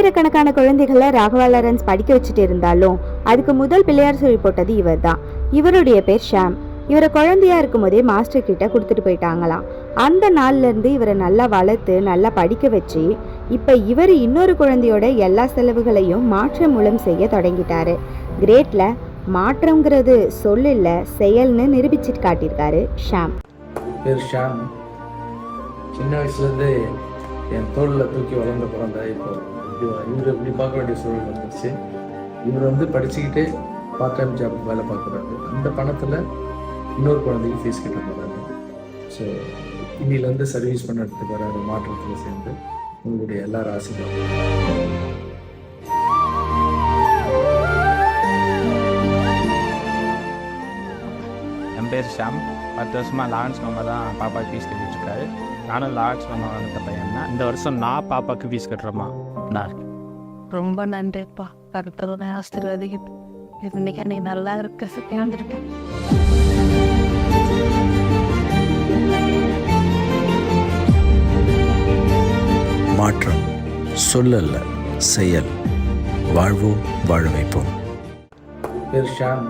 ஆயிரக்கணக்கான குழந்தைகளை ராகவா லாரன்ஸ் படிக்க வச்சுட்டு இருந்தாலும் அதுக்கு முதல் பிள்ளையார் சொல்லி போட்டது இவர் தான் இவருடைய பேர் ஷாம். இவரை குழந்தையா இருக்கும்போதே மாஸ்டர் கிட்ட கொடுத்துட்டு போயிட்டாங்களாம். அந்த நாள்ல இருந்து இவரை நல்லா வளர்த்து நல்லா படிக்க வச்சு இப்ப இவர் இன்னொரு குழந்தையோட எல்லா செலவுகளையும் மாற்றம் மூலம் செய்ய தொடங்கிட்டாரு. கிரேட்ல மாற்றம்ங்கிறது சொல் செயல்னு நிரூபிச்சிட்டு காட்டியிருக்காரு ஷாம். பேர் ஷாம். சின்ன வயசுலேருந்து என் தோளில் தூக்கி வளர்ந்த குழந்தை இப்போ. இவர் இப்படி பார்க்க வேண்டிய சூழல் வந்துருச்சு. இவர் வந்து படிச்சுக்கிட்டே பார்ட் டைம் ஜாப் வேலை பார்க்குறாரு. அந்த பணத்தில் இன்னொரு குழந்தைக்கு ஃபீஸ் கட்ட போகிறாரு ஸோ இன்னிலேருந்து சர்வீஸ் பண்ணுறதுக்கு வராரு மாற்றத்தில் சேர்ந்து உங்களுடைய எல்லா ராசிகளும் என் பேர் ஷாம். பத்து வருஷமாக லாரன்ஸ் மாமா தான் பாப்பா ஃபீஸ் கட்டிட்டுருக்காரு நானும் லாரன்ஸ் மாமா வந்த பையன் தான். இந்த வருஷம் நான் பாப்பாவுக்கு ஃபீஸ் கட்டுறோமா நான் ரொம்ப நன்றிப்பா. கருத்தரோட ஆசீர்வதிக்கிட்டு இன்னைக்கு நீ நல்லா இருக்க சுத்தியாந்துருக்கேன் மாற்றம் சொல்லல்ல செயல். வாழ்வோம் வாழ வைப்போம். ஷாம்